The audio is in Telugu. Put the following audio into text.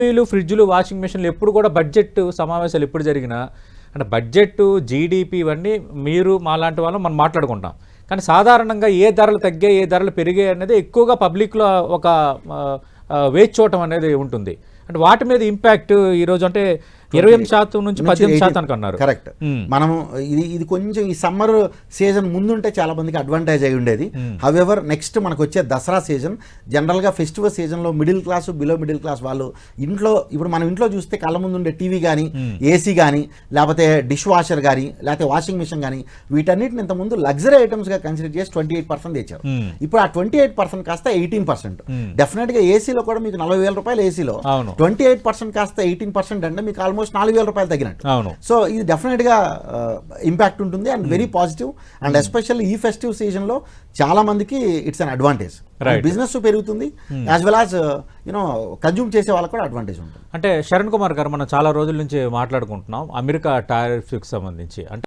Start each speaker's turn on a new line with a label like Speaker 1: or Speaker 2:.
Speaker 1: టీవీలు ఫ్రిడ్జ్లు వాషింగ్ మెషిన్లు ఎప్పుడు కూడా బడ్జెట్ సమావేశాలు ఎప్పుడు జరిగినా అంటే బడ్జెట్ జీడిపి ఇవన్నీ మీరు మాలాంటి వాళ్ళు మనం మాట్లాడుకుంటాం. కానీ సాధారణంగా ఏ ధరలు తగ్గాయి ఏ ధరలు పెరిగాయి అనేది ఎక్కువగా పబ్లిక్లో ఒక వేచి చూడటం అనేది ఉంటుంది. అంటే వాటి మీద ఇంపాక్ట్ ఈరోజు అంటే ఇరవై ఎనిమిది శాతం నుంచి పద్దెనిమిది శాతానికి అన్నారు.
Speaker 2: కరెక్ట్. మనము ఇది ఇది కొంచెం ఈ సమ్మర్ సీజన్ ముందుంటే చాలా మందికి అడ్వాంటేజ్ అయి ఉండేది. హవెవర్ నెక్స్ట్ మనకు వచ్చే దసరా సీజన్ జనరల్గా ఫెస్టివల్ సీజన్లో middle class below middle class వాళ్ళు ఇంట్లో ఇప్పుడు మనం ఇంట్లో చూస్తే కళ్ళ ముందు ఉండే టీవీ కానీ ఏసీ కానీ లేకపోతే డిష్ వాషర్ కానీ లేకపోతే వాషింగ్ మిషన్ కానీ వీటన్నిటిని ఇంతకుముందు లగ్జరీ ఐటమ్స్గా కన్సిడర్ చేసి ట్వంటీ ఎయిట్ పర్సెంట్ తెచ్చారు ఇప్పుడు ఆ ట్వంటీ ఎయిట్ పర్సెంట్ కాస్త ఎయిటీన్ పర్సెంట్ డెఫినెట్గా ఏసీలో కూడా మీకు నలభై వేల రూపాయలు ఏసీలో ట్వంటీ ఎయిట్ పర్సెంట్ కాస్త ఎయిటీన్ పర్సెంట్ అంటే మీకు ఆల్మోస్ట్ నాలుగు వేల రూపాయలు తగ్గినట్టు.
Speaker 1: అవును.
Speaker 2: సో ఇది డెఫినెట్గా ఇంపాక్ట్ ఉంటుంది and very positive and especially ఈ ఫెస్టివ్ సీజన్లో చాలా మందికి ఇట్స్ అన్ అడ్వాంటేజ్. బిజినెస్ పెరుగుతుంది. As well as you know consume చేసే వాళ్ళకి కూడా అడ్వాంటేజ్ ఉంటుంది.
Speaker 1: అంటే శరణ్ కుమార్ గారు మనం చాలా రోజుల నుంచి మాట్లాడుకుంటున్నాం. అమెరికా టారిఫ్కి సంబంధించి. అంటే